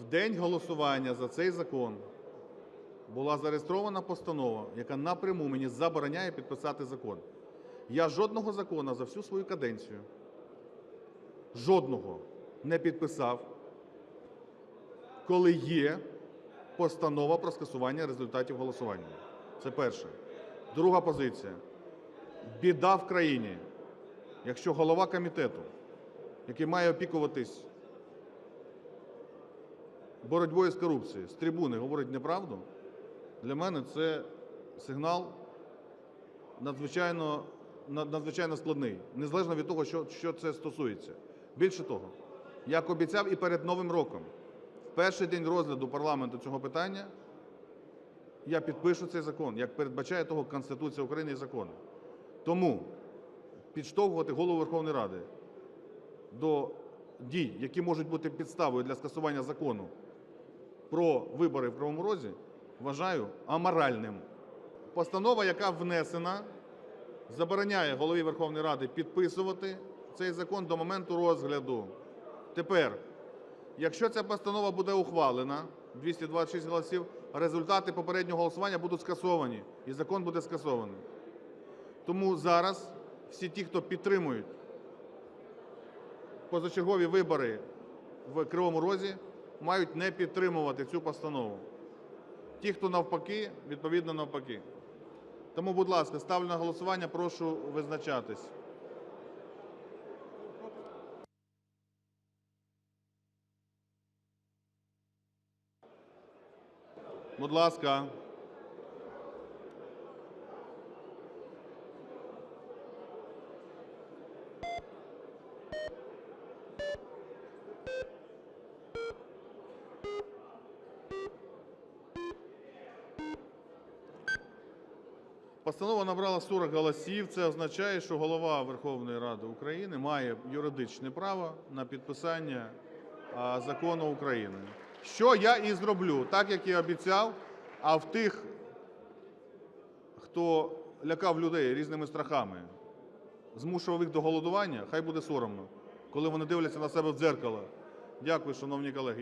В день голосування за цей закон була зареєстрована постанова, яка напряму мені забороняє підписати закон. Я жодного закону за всю свою каденцію, жодного не підписав, коли є постанова про скасування результатів голосування. Це перше. Друга позиція. Біда в країні, якщо голова комітету, який має опікуватись боротьбою з корупцією, з трибуни говорить неправду, для мене це сигнал надзвичайно, надзвичайно складний, незалежно від того, що, що це стосується. Більше того, як обіцяв і перед Новим роком, в перший день розгляду парламенту цього питання я підпишу цей закон, як передбачає того Конституція України і закони. Тому підштовхувати Голову Верховної Ради до дій, які можуть бути підставою для скасування закону про вибори в Кривому Розі, вважаю аморальним. Постанова, яка внесена, забороняє Голові Верховної Ради підписувати цей закон до моменту розгляду. Тепер, якщо ця постанова буде ухвалена, 226 голосів, результати попереднього голосування будуть скасовані, і закон буде скасований. Тому зараз всі ті, хто підтримують позачергові вибори в Кривому Розі, мають не підтримувати цю постанову. Ті, хто навпаки, відповідно навпаки. Тому, будь ласка, ставлю на голосування, прошу визначатись. Будь ласка. Постанова набрала 40 голосів. Це означає, що Голова Верховної Ради України має юридичне право на підписання закону України. Що я і зроблю, так як і обіцяв. А в тих, хто лякав людей різними страхами, змушував їх до голодування, хай буде соромно, коли вони дивляться на себе в дзеркало. Дякую, шановні колеги.